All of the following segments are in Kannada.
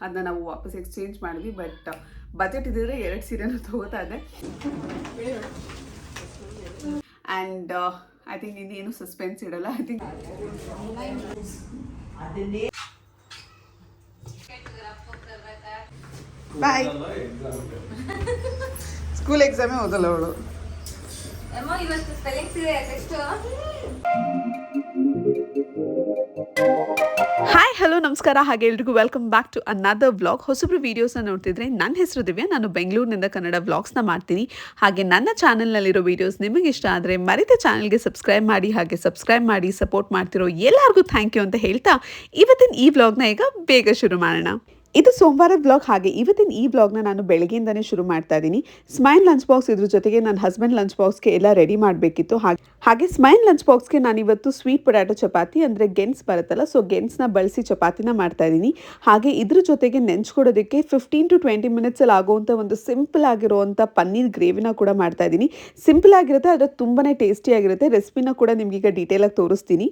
ಅದನ್ನ ನಾವು ವಾಪಸ್ ಎಕ್ಸ್ಚೇಂಜ್ ಮಾಡಿದ್ವಿ ಬಟ್ ಬಜೆಟ್ ಇದ್ದಿದ್ರೆ ಎರಡು ಸೀರೆನೂ ತಗೋತಾ ಇದೆ ಆ್ಯಂಡ್ ಐ ಥಿಂಕ್ ಇನ್ನೇನು ಸಸ್ಪೆನ್ಸ್ ಇಡಲ್ಲ ಐ ಥಿಂಕ್ ಬಾಯ್ ಸ್ಕೂಲ್ ಎಕ್ಸಾಮೇ ಓದಲ್ಲ ಅವಳು. ಇವತ್ತು ಹಾಯ್ ಹಲೋ ನಮಸ್ಕಾರ. ಹಾಗೆ ಎಲ್ರಿಗೂ welcome back to another vlog ಹೊಸಬ್ರು ವೀಡಿಯೋಸ್ನ ನೋಡ್ತಿದ್ರೆ ನನ್ನ ಹೆಸರು ದಿವ್ಯಾ. ನಾನು ಬೆಂಗಳೂರಿನಿಂದ ಕನ್ನಡ ವ್ಲಾಗ್ಸ್ನ ಮಾಡ್ತೀನಿ. ಹಾಗೆ ನನ್ನ ಚಾನಲ್ನಲ್ಲಿರೋ ವೀಡಿಯೋಸ್ ನಿಮಗೆ ಇಷ್ಟ ಆದರೆ ಮರಿತ ಚಾನಲ್ಗೆ ಸಬ್ಸ್ಕ್ರೈಬ್ ಮಾಡಿ, ಹಾಗೆ ಸಬ್ಸ್ಕ್ರೈಬ್ ಮಾಡಿ ಸಪೋರ್ಟ್ ಮಾಡ್ತಿರೋ ಎಲ್ಲರಿಗೂ ಥ್ಯಾಂಕ್ ಯು ಅಂತ ಹೇಳ್ತಾ ಇವತ್ತಿನ ಈ ವ್ಲಾಗ್ನ ಈಗ ಬೇಗ ಶುರು ಮಾಡೋಣ. ಇದು ಸೋಮವಾರದ ಬ್ಲಾಗ್ ಹಾಗೆ. ಇವತ್ತಿನ ಈ ಬ್ಲಾಗ್ನ ನಾನು ಬೆಳಗ್ಗೆಯಿಂದನೇ ಶುರು ಮಾಡ್ತಾ ಇದ್ದೀನಿ. ಸ್ಮೈಲ್ ಲಂಚ್ ಬಾಕ್ಸ್ ಇದ್ರ ಜೊತೆಗೆ ನನ್ನ ಹಸ್ಬೆಂಡ್ ಲಂಚ್ ಬಾಕ್ಸ್ಗೆ ಎಲ್ಲ ರೆಡಿ ಮಾಡಬೇಕಿತ್ತು. ಹಾಗೆ ಹಾಗೆ ಸ್ಮೈಲ್ ಲಂಚ್ ಬಾಕ್ಸ್ಗೆ ನಾನು ಇವತ್ತು ಸ್ವೀಟ್ ಪೊಟ್ಯಾಟೊ ಚಪಾತಿ ಅಂದರೆ ಗೆನ್ಸ್ ಬರುತ್ತಲ್ಲ ಸೊ ಗೆನ್ಸ್ನ ಬಳಸಿ ಚಪಾತಿನ ಮಾಡ್ತಾ ಇದ್ದೀನಿ. ಹಾಗೆ ಇದ್ರ ಜೊತೆಗೆ ನೆಂಚ್ಕೊಡೋದಕ್ಕೆ ಫಿಫ್ಟೀನ್ ಟು ಟ್ವೆಂಟಿ ಮಿನಿಟ್ಸಲ್ಲಿ ಆಗುವಂಥ ಒಂದು ಸಿಂಪಲ್ ಆಗಿರುವಂಥ ಪನ್ನೀರ್ ಗ್ರೇವಿನ ಕೂಡ ಮಾಡ್ತಾ ಇದ್ದೀನಿ. ಸಿಂಪಲ್ ಆಗಿರುತ್ತೆ, ಆದರೆ ತುಂಬಾ ಟೇಸ್ಟಿಯಾಗಿರುತ್ತೆ ರೆಸಿಪಿನ ಕೂಡ ನಿಮಗೀಗ ಡೀಟೇಲಾಗಿ ತೋರಿಸ್ತೀನಿ.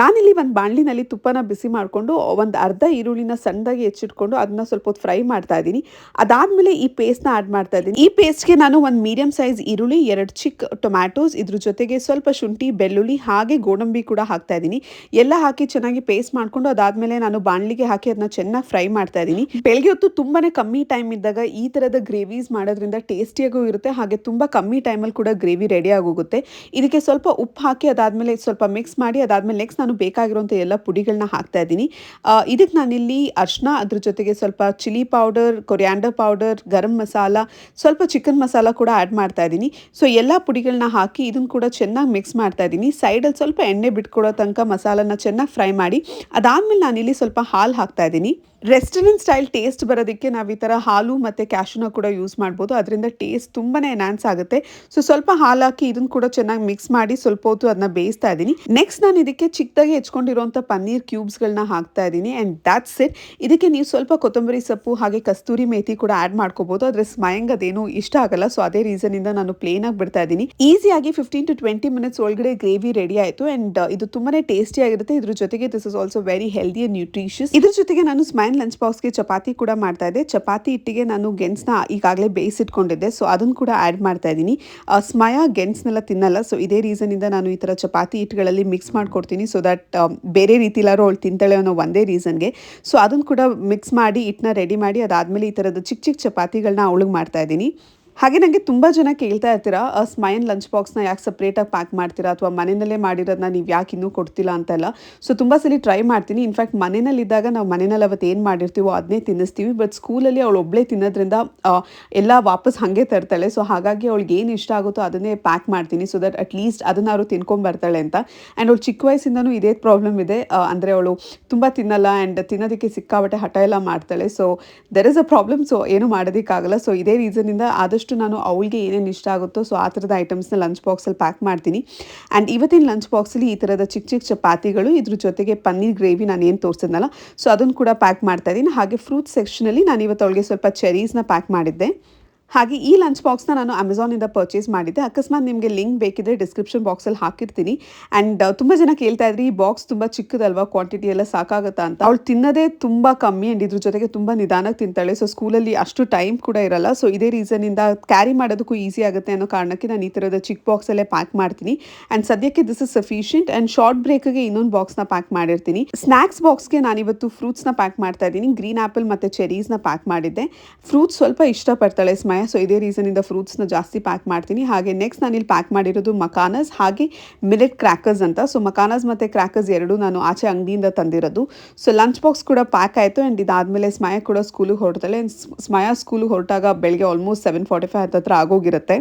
ನಾನಿಲ್ಲಿ ಒಂದು ಬಾಣಲಿನಲ್ಲಿ ತುಪ್ಪನ ಬಿಸಿ ಮಾಡಿಕೊಂಡು, ಒಂದು ಅರ್ಧ ಈರುಳ್ಳಿನ ಸಣ್ಣದಾಗಿ ಹೆಚ್ಚಿಟ್ಕೊಂಡು ಅದನ್ನ ಸ್ವಲ್ಪ ಹೊತ್ತು ಫ್ರೈ ಮಾಡ್ತಾ ಇದ್ದೀನಿ. ಅದಾದಮೇಲೆ ಈ ಪೇಸ್ಟ್ನ ಆ್ಯಡ್ ಮಾಡ್ತಾ ಇದ್ದೀನಿ. ಈ ಪೇಸ್ಟ್ಗೆ ನಾನು ಒಂದು ಮೀಡಿಯಂ ಸೈಜ್ ಈರುಳ್ಳಿ, ಎರಡು ಚಿಕ್ಕ ಟೊಮ್ಯಾಟೋಸ್, ಇದ್ರ ಜೊತೆಗೆ ಸ್ವಲ್ಪ ಶುಂಠಿ, ಬೆಳ್ಳುಳ್ಳಿ, ಹಾಗೆ ಗೋಡಂಬಿ ಕೂಡ ಹಾಕ್ತಾ ಇದ್ದೀನಿ. ಎಲ್ಲ ಹಾಕಿ ಚೆನ್ನಾಗಿ ಪೇಸ್ಟ್ ಮಾಡ್ಕೊಂಡು ಅದಾದಮೇಲೆ ನಾನು ಬಾಣಲಿಗೆ ಹಾಕಿ ಅದನ್ನ ಚೆನ್ನಾಗಿ ಫ್ರೈ ಮಾಡ್ತಾ ಇದ್ದೀನಿ. ಬೆಳಗ್ಗೆ ಹೊತ್ತು ತುಂಬಾ ಕಮ್ಮಿ ಟೈಮ್ ಇದ್ದಾಗ ಈ ಥರದ ಗ್ರೇವೀಸ್ ಮಾಡೋದ್ರಿಂದ ಟೇಸ್ಟಿಯಾಗೂ ಇರುತ್ತೆ, ಹಾಗೆ ತುಂಬ ಕಮ್ಮಿ ಟೈಮಲ್ಲಿ ಕೂಡ ಗ್ರೇವಿ ರೆಡಿ ಆಗೋಗುತ್ತೆ. ಇದಕ್ಕೆ ಸ್ವಲ್ಪ ಉಪ್ಪು ಹಾಕಿ ಅದಾದಮೇಲೆ ಸ್ವಲ್ಪ ಮಿಕ್ಸ್ ಮಾಡಿ, ಅದಾದಮೇಲೆ ನೆಕ್ಸ್ಟ್ ನಾನು ಬೇಕಾಗಿರುವಂಥ ಎಲ್ಲ ಪುಡಿಗಳನ್ನ ಹಾಕ್ತಾ ಇದ್ದೀನಿ. ಇದಕ್ಕೆ ನಾನಿಲ್ಲಿ ಅರ್ಶನ, ಅದ್ರ ಜೊತೆಗೆ ಸ್ವಲ್ಪ chilli powder, coriander powder, garam masala, ಸ್ವಲ್ಪ ಚಿಕನ್ ಮಸಾಲ ಕೂಡ ಆ್ಯಡ್ ಮಾಡ್ತಾ ಇದ್ದೀನಿ. ಸೊ, ಎಲ್ಲ ಪುಡಿಗಳನ್ನ ಹಾಕಿ ಇದನ್ನು ಕೂಡ ಚೆನ್ನಾಗಿ ಮಿಕ್ಸ್ ಮಾಡ್ತಾ ಇದ್ದೀನಿ. ಸೈಡಲ್ಲಿ ಸ್ವಲ್ಪ ಎಣ್ಣೆ ಬಿಟ್ಕೊಡೋ ತನಕ ಮಸಾಲನ ಚೆನ್ನಾಗಿ ಫ್ರೈ ಮಾಡಿ, ಅದಾದಮೇಲೆ ನಾನಿಲ್ಲಿ ಸ್ವಲ್ಪ ಹಾಲು ಹಾಕ್ತಾ ಇದ್ದೀನಿ. ರೆಸ್ಟೋರೆಂಟ್ ಸ್ಟೈಲ್ ಟೇಸ್ಟ್ ಬರೋದಕ್ಕೆ ನಾವು ಈ ಥರ ಹಾಲು ಮತ್ತು ಕ್ಯಾಶುನ ಕೂಡ ಯೂಸ್ ಮಾಡ್ಬೋದು. ಅದರಿಂದ ಟೇಸ್ಟ್ ತುಂಬಾ ಎನ್ಹಾನ್ಸ್ ಆಗುತ್ತೆ. ಸೊ, ಸ್ವಲ್ಪ ಹಾಲು ಹಾಕಿ ಇದನ್ನು ಕೂಡ ಚೆನ್ನಾಗಿ ಮಿಕ್ಸ್ ಮಾಡಿ ಸ್ವಲ್ಪ ಹೊತ್ತು ಅದನ್ನ ಬೇಯಿಸ್ತಾ ಇದ್ದೀನಿ. ನೆಕ್ಸ್ಟ್ ನಾನು ಇದಕ್ಕೆ ಚಿಕ್ಕದಾಗಿ ಹೆಚ್ಕೊಂಡಿರುವಂಥ ಪನ್ನೀರ್ ಕ್ಯೂಬ್ಸ್ಗಳನ್ನ ಹಾಕ್ತಾ ಇದ್ದೀನಿ. ಆ್ಯಂಡ್ ದ್ಯಾಟ್ಸ್ ಇಟ್ ಇದಕ್ಕೆ ನೀವು ಸ್ವಲ್ಪ ಕೊತ್ತಂಬರಿ ಸೊಪ್ಪು ಹಾಗೆ ಕಸ್ತೂರಿ ಮೇಥಿ ಕೂಡ ಆ್ಯಡ್ ಮಾಡ್ಕೋಬೋದು. ಆದರೆ ಸ್ಮಯಂಗ್ ಅದೇನು ಇಷ್ಟ ಆಗಲ್ಲ. ಸೊ ಅದೇ ರೀಸನಿಂದ ನಾನು ಪ್ಲೇನ್ ಆಗಿ ಬಿಡ್ತಾ ಇದ್ದೀನಿ. ಈಸಿಯಾಗಿ ಫಿಫ್ಟೀನ್ ಟು ಟ್ವೆಂಟಿ ಮಿನಿಟ್ಸ್ ಒಳಗಡೆ ಗ್ರೇವಿ ರೆಡಿ ಆಯಿತು. ಆ್ಯಂಡ್ ಇದು ತುಂಬಾನೇ ಟೇಸ್ಟಿ ಆಗಿರುತ್ತೆ. ಇದ್ರ ಜೊತೆಗೆ this is also very healthy and nutritious ಇದ್ರ ಜೊತೆಗೆ ನಾನು ಸ್ಮೈನ್ ಲಂಚ್ ಬಾಕ್ಸ್ಗೆ ಚಪಾತಿ ಕೂಡ ಮಾಡ್ತಾ ಇದ್ದೆ. ಚಪಾತಿ ಹಿಟ್ಟಿಗೆ ನಾನು ಗೆನ್ಸ್ನ ಈಗಾಗಲೇ ಬೇಯಿಸಿಟ್ಕೊಂಡಿದ್ದೆ. ಸೊ ಅದನ್ನು ಕೂಡ ಆ್ಯಡ್ ಮಾಡ್ತಾ ಇದ್ದೀನಿ. ಆ, ಸ್ಮಯ ಗೆನ್ಸ್ನೆಲ್ಲ ತಿನ್ನಲ್ಲ. ಸೊ ಇದೇ ರೀಸನಿಂದ ನಾನು ಈ ಥರ ಚಪಾತಿ ಹಿಟ್ಟುಗಳಲ್ಲಿ ಮಿಕ್ಸ್ ಮಾಡ್ಕೊಡ್ತೀನಿ. ಸೊ ದಟ್ ಬೇರೆ ರೀತಿಲಾರು ಅವಳು ತಿಂತಾಳೆ ಅನ್ನೋ ಒಂದೇ ರೀಸನ್ಗೆ. ಸೊ ಅದನ್ನು ಕೂಡ ಮಿಕ್ಸ್ ಮಾಡಿ ಹಿಟ್ಟನ್ನ ರೆಡಿ ಮಾಡಿ ಅದಾದಮೇಲೆ ಈ ಥರದ ಚಿಕ್ಕ ಚಿಕ್ಕ ಚಪಾತಿಗಳನ್ನ ಅವಳಿಗೆ ಮಾಡ್ತಾ ಇದ್ದೀನಿ. ಹಾಗೆ ನನಗೆ ತುಂಬ ಜನ ಕೇಳ್ತಾ ಇರ್ತೀರಾ ಸ್ಮೈನ್ ಲಂಚ್ ಬಾಕ್ಸ್ನ ಯಾಕೆ ಸಪ್ರೇಟಾಗಿ ಪ್ಯಾಕ್ ಮಾಡ್ತೀರಾ ಅಥವಾ ಮನೆಯಲ್ಲೇ ಮಾಡಿರೋದನ್ನ ನೀವು ಯಾಕೆ ಇನ್ನೂ ಕೊಡ್ತಿಲ್ಲ ಅಂತೆಲ್ಲ. ಸೊ ತುಂಬ ಸಲ ಟ್ರೈ ಮಾಡ್ತೀನಿ. ಇನ್ಫ್ಯಾಕ್ಟ್ ಮನೆಯಲ್ಲಿದ್ದಾಗ ನಾವು ಮನೆಯಲ್ಲಿ ಅವತ್ತು ಏನು ಮಾಡಿರ್ತೀವೋ ಅದನ್ನೇ ತಿನ್ನಿಸ್ತೀವಿ. ಬಟ್ ಸ್ಕೂಲಲ್ಲಿ ಅವಳು ಒಬ್ಬಳೇ ತಿನ್ನೋದ್ರಿಂದ ಎಲ್ಲ ವಾಪಸ್ ಹಾಗೆ ತರ್ತಾಳೆ. ಸೊ ಹಾಗಾಗಿ ಅವಳಿಗೆ ಏನು ಇಷ್ಟ ಆಗುತ್ತೋ ಅದನ್ನೇ ಪ್ಯಾಕ್ ಮಾಡ್ತೀನಿ ಸೊ ದಟ್ ಅಟ್ಲೀಸ್ಟ್ ಅವರು ತಿನ್ಕೊಂಬರ್ತಾಳೆ ಅಂತ. ಆ್ಯಂಡ್ ಅವಳು ಚಿಕ್ಕ ವಯಸ್ಸಿಂದನೂ ಇದೇ ಪ್ರಾಬ್ಲಮ್ ಇದೆ. ಅಂದರೆ ಅವಳು ತುಂಬ ತಿನ್ನಲ್ಲ ಆ್ಯಂಡ್ ತಿನ್ನೋದಕ್ಕೆ ಸಿಕ್ಕಾಬಟ್ಟೆ ಹಠ ಎಲ್ಲ ಮಾಡ್ತಾಳೆ. So there is a problem so ಏನು ಮಾಡೋದಕ್ಕಾಗಲ್ಲ. ಸೊ ಇದೇ ರೀಸನಿಂದ ಆದಷ್ಟು ನಾನು ಅವಳಿಗೆ ಏನೇನು ಇಷ್ಟ ಆಗುತ್ತೋ, ಸೊ ಆ ಥರದ ಐಟಮ್ಸ್ನ ಲಂಚ್ ಬಾಕ್ಸಲ್ಲಿ ಪ್ಯಾಕ್ ಮಾಡ್ತೀನಿ. ಆ್ಯಂಡ್ ಇವತ್ತಿನ ಲಂಚ್ ಬಾಕ್ಸಲ್ಲಿ ಈ ಥರದ ಚಿಕ್ಕ ಚಿಕ್ಕ ಚಪಾತಿಗಳು, ಇದ್ರ ಜೊತೆಗೆ ಪನ್ನೀರ್ ಗ್ರೇವಿ ನಾನು ಏನು ತೋರಿಸಿದ್ನಲ್ಲ, ಸೊ ಅದನ್ನು ಕೂಡ ಪ್ಯಾಕ್ ಮಾಡ್ತಾ ಇದ್ದೀನಿ. ಹಾಗೆ ಫ್ರೂಟ್ ಸೆಕ್ಷನಲ್ಲಿ ನಾನು ಇವತ್ತು ಅವಳಿಗೆ ಸ್ವಲ್ಪ ಚೆರೀಸ್ನ ಪ್ಯಾಕ್ ಮಾಡಿದ್ದೆ. ಹಾಗೆ ಈ ಲಂಚ್ ಬಾಕ್ಸ್ನ ನಾನು ಅಮೆಝಾನಿಂದ ಪರ್ಚೇಸ್ ಮಾಡಿದ್ದೆ. ಅಕಸ್ಮಾತ್ ನಿಮಗೆ ಲಿಂಕ್ ಬೇಕಿದ್ರೆ ಡಿಸ್ಕ್ರಿಪ್ಷನ್ ಬಾಕ್ಸಲ್ಲಿ ಹಾಕಿರ್ತೀನಿ. ಆ್ಯಂಡ್ ತುಂಬ ಜನ ಕೇಳ್ತಾ ಇದ್ರಿ, ಈ ಬಾಕ್ಸ್ ತುಂಬ ಚಿಕ್ಕದಲ್ವಾ? ಕ್ವಾಂಟಿಟಿ ಎಲ್ಲ ಸಾಕಾಗುತ್ತಾ? ಅಂತ. ಅವಳು ತಿನ್ನೋದೇ ತುಂಬ ಕಮ್ಮಿ ಆ್ಯಂಡ್ ಇದ್ರ ಜೊತೆಗೆ ತುಂಬ ನಿಧಾನಕ್ಕೆ ತಿಂತಾಳೆ. ಸೊ ಸ್ಕೂಲಲ್ಲಿ ಅಷ್ಟು ಟೈಮ್ ಕೂಡ ಇರಲ್ಲ. ಸೊ ಇದೇ ರೀಸನಿಂದ ಕ್ಯಾರಿ ಮಾಡೋದಕ್ಕೂ ಈಸಿ ಆಗುತ್ತೆ ಅನ್ನೋ ಕಾರಣಕ್ಕೆ ನಾನು ಈ ಥರದ ಚಿಕ್ಕ ಬಾಕ್ಸಲ್ಲೇ ಪ್ಯಾಕ್ ಮಾಡ್ತೀನಿ. ಆ್ಯಂಡ್ ಸದ್ಯಕ್ಕೆ this is sufficient and short ಬ್ರೇಕ್ಗೆ ಇನ್ನೊಂದು ಬಾಕ್ಸ್ನ ಪ್ಯಾಕ್ ಮಾಡಿರ್ತೀನಿ. ಸ್ನ್ಯಾಕ್ಸ್ ಬಾಕ್ಸ್ಗೆ ನಾನಿವತ್ತು ಫ್ರೂಟ್ಸ್ನ ಪ್ಯಾಕ್ ಮಾಡ್ತಾ ಇದ್ದೀನಿ. ಗ್ರೀನ್ ಆ್ಯಪಲ್ ಮತ್ತು ಚೆರೀಸ್ನ ಪ್ಯಾಕ್ ಮಾಡಿದ್ದೆ. ಫ್ರೂಟ್ಸ್ ಸ್ವಲ್ಪ ಇಷ್ಟಪಡ್ತಾಳೆ ಸ್ಮಯ ಸೊ ಇದೇ ರೀಸನಿಂದ ಫ್ರೂಟ್ಸ್ನ ಜಾಸ್ತಿ ಪ್ಯಾಕ್ ಮಾಡ್ತೀನಿ. ಹಾಗೆ ನೆಕ್ಸ್ಟ್ ನಾನಿಲ್ಲಿ ಪ್ಯಾಕ್ ಮಾಡಿರೋದು ಮಕಾನಸ್, ಹಾಗೆ ಮಿಲೆಟ್ ಕ್ರ್ಯಾಕರ್ಸ್ ಅಂತ. ಸೊ ಮಕಾನಸ್ ಮತ್ತು ಕ್ರ್ಯಾಕರ್ಸ್ ಎರಡು ನಾನು ಆಚೆ ಅಂಗಡಿಯಿಂದ ತಂದಿರೋದು. ಸೊ ಲಂಚ್ ಬಾಕ್ಸ್ ಕೂಡ ಪ್ಯಾಕ್ ಆಯಿತು ಆ್ಯಂಡ್ ಇದಾದಮೇಲೆ ಸ್ಮಯ ಕೂಡ ಸ್ಕೂಲಿಗೆ ಹೊರಡ್ತಾಳೆ ಸ್ಮಯ ಸ್ಕೂಲಿಗೆ ಹೊರಟಾಗ ಬೆಳಗ್ಗೆ ಆಲ್ಮೋಸ್ಟ್ ಸೆವೆನ್ ಫಾರ್ಟಿ ಫೈವ್ ಹತ್ತತ್ರ ಆಗೋಗಿರುತ್ತೆ.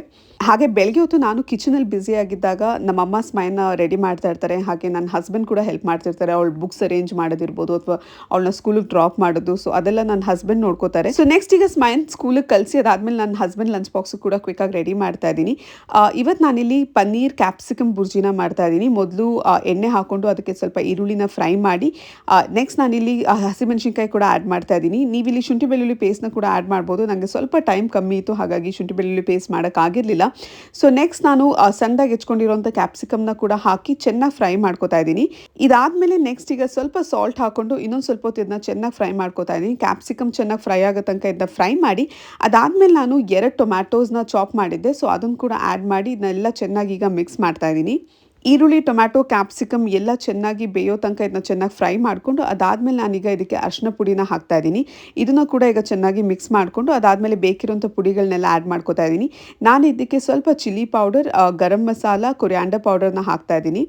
ಹಾಗೆ ಬೆಳಗ್ಗೆ ಹೊತ್ತು ನಾನು ಕಿಚನಲ್ಲಿ ಆಗಿದ್ದಾಗ ನಮ್ಮಮ್ಮ ಸ್ಮೈನ ರೆಡಿ ಮಾಡ್ತಾ ಇರ್ತಾರೆ. ಹಾಗೆ ನನ್ನ ಹಸ್ಬೆಂಡ್ ಕೂಡ ಹೆಲ್ಪ್ ಮಾಡ್ತಿರ್ತಾರೆ. ಅವಳು ಬುಕ್ಸ್ ಅರೇಂಜ್ ಮಾಡೋದಿರ್ಬೋದು ಅಥವಾ ಅವಳನ್ನ ಸ್ಕೂಲಿಗೆ ಡ್ರಾಪ್ ಮಾಡೋದು. ಸೊ ಅದೆಲ್ಲ ನನ್ನ ಹಸ್ಬೆಂಡ್ ನೋಡ್ಕೋತಾರೆ. ಸೊ ನೆಕ್ಸ್ಟ್ ಈಗ ಸ್ಮೈನ್ ಸ್ಕೂಲಿಗೆ ಕಲಿಸಿ ಅದಾದ್ಮೇಲೆ ನನ್ನ ಹಸ್ಬೆಂಡ್ ಲಂಚ್ ಬಾಕ್ಸು ಕೂಡ ಕ್ವಿಕ್ಕಾಗಿ ರೆಡಿ ಮಾಡ್ತಾ ಇದ್ದೀನಿ. ಇವತ್ತು ನಾನಿಲ್ಲಿ ಪನ್ನೀರ್ ಕ್ಯಾಪ್ಸಿಕಮ್ ಬುರ್ಜಿನ ಮಾಡ್ತಾ ಇದ್ದೀನಿ. ಮೊದಲು ಎಣ್ಣೆ ಹಾಕ್ಕೊಂಡು ಅದಕ್ಕೆ ಸ್ವಲ್ಪ ಈರುಳ್ಳಿನ ಫ್ರೈ ಮಾಡಿ ನೆಕ್ಸ್ಟ್ ನಾನಿಲ್ಲಿ ಹಸಿಮೆಣ್ಸಿನ್ಕಾಯಿ ಕೂಡ ಆ್ಯಡ್ ಮಾಡ್ತಾ ಇದ್ದೀನಿ. ನೀವಿಲ್ಲಿ ಶುಂಠಿ ಬೆಳ್ಳುಳ್ಳಿ ಪೇಸ್ಟ್ನ ಕೂಡ ಆ್ಯಡ್ ಮಾಡ್ಬೋದು. ನನಗೆ ಸ್ವಲ್ಪ ಟೈಮ್ ಕಮ್ಮಿ ಇತ್ತು, ಹಾಗಾಗಿ ಶುಂಠಿ ಬೆಳ್ಳುಳ್ಳಿ ಪೇಸ್ಟ್ ಮಾಡೋಕ್ಕಾಗಿರಲಿಲ್ಲ ಸೊ ನೆಕ್ಸ್ಟ್ ನಾನು ಸಣ್ಣದಾಗಿ ಹೆಚ್ಕೊಂಡಿರೋಂಥ ಕ್ಯಾಪ್ಸಿಕಮ್ನ ಕೂಡ ಹಾಕಿ ಚೆನ್ನಾಗಿ ಫ್ರೈ ಮಾಡ್ಕೋತಾ ಇದ್ದೀನಿ. ಇದಾದಮೇಲೆ ನೆಕ್ಸ್ಟ್ ಈಗ ಸ್ವಲ್ಪ ಸಾಲ್ಟ್ ಹಾಕ್ಕೊಂಡು ಇನ್ನೊಂದು ಸ್ವಲ್ಪ ಹೊತ್ತು ಇದನ್ನ ಚೆನ್ನಾಗಿ ಫ್ರೈ ಮಾಡ್ಕೋತಾ ಇದ್ದೀನಿ. ಕ್ಯಾಪ್ಸಿಕಮ್ ಚೆನ್ನಾಗಿ ಫ್ರೈ ಆಗೋ ತನಕ ಇದನ್ನ ಫ್ರೈ ಮಾಡಿ, ಅದಾದಮೇಲೆ ನಾನು ಎರಡು ಟೊಮ್ಯಾಟೋಸ್ನ ಚಾಪ್ ಮಾಡಿದ್ದೆ. ಸೊ ಅದನ್ನು ಕೂಡ ಆ್ಯಡ್ ಮಾಡಿ ಇದನ್ನೆಲ್ಲ ಚೆನ್ನಾಗಿ ಈಗ ಮಿಕ್ಸ್ ಮಾಡ್ತಾ ಇದ್ದೀನಿ. ಈರುಳ್ಳಿ ಟೊಮ್ಯಾಟೊ ಕ್ಯಾಪ್ಸಿಕಮ್ ಎಲ್ಲ ಚೆನ್ನಾಗಿ ಬೇಯೋ ತನಕ ಇದನ್ನ ಚೆನ್ನಾಗಿ ಫ್ರೈ ಮಾಡಿಕೊಂಡು, ಅದಾದಮೇಲೆ ನಾನೀಗ ಇದಕ್ಕೆ ಅರಿಶಿನ ಪುಡಿನ ಹಾಕ್ತಾ ಇದ್ದೀನಿ. ಇದನ್ನು ಕೂಡ ಈಗ ಚೆನ್ನಾಗಿ ಮಿಕ್ಸ್ ಮಾಡಿಕೊಂಡು, ಅದಾದಮೇಲೆ ಬೇಕಿರೋಂಥ ಪುಡಿಗಳನ್ನೆಲ್ಲ ಆ್ಯಡ್ ಮಾಡ್ಕೋತಾ ಇದ್ದೀನಿ. ನಾನು ಇದಕ್ಕೆ ಸ್ವಲ್ಪ chilli powder garam masala coriander ಪೌಡರ್ನ ಹಾಕ್ತಾ ಇದ್ದೀನಿ.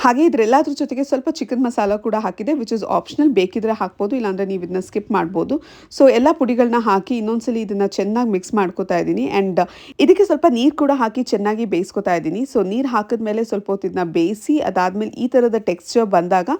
ಹಾಗೆ ಇದ್ರೆಲ್ಲಾದ್ರೂ ಜೊತೆಗೆ ಸ್ವಲ್ಪ ಚಿಕನ್ ಮಸಾಲ ಕೂಡ ಹಾಕಿದೆ ವಿಚ್ ಇಸ್ ಆಪ್ಷನಲ್ ಬೇಕಿದ್ರೆ ಹಾಕ್ಬೋದು, ಇಲ್ಲಾಂದರೆ ನೀವು ಇದನ್ನ ಸ್ಕಿಪ್ ಮಾಡ್ಬೋದು. ಸೊ ಎಲ್ಲ ಪುಡಿಗಳನ್ನ ಹಾಕಿ ಇನ್ನೊಂದ್ಸಲಿ ಇದನ್ನು ಚೆನ್ನಾಗಿ ಮಿಕ್ಸ್ ಮಾಡ್ಕೋತಾ ಇದ್ದೀನಿ. ಆ್ಯಂಡ್ ಇದಕ್ಕೆ ಸ್ವಲ್ಪ ನೀರು ಕೂಡ ಹಾಕಿ ಚೆನ್ನಾಗಿ ಬೇಯಿಸ್ಕೊತಾ ಇದ್ದೀನಿ. ಸೊ ನೀರು ಹಾಕಿದ್ಮೇಲೆ ಸ್ವಲ್ಪ ಹೊತ್ತು ಇದನ್ನ ಬೇಯಿಸಿ, ಅದಾದಮೇಲೆ ಈ ಥರದ ಟೆಕ್ಸ್ಚರ್ ಬಂದಾಗ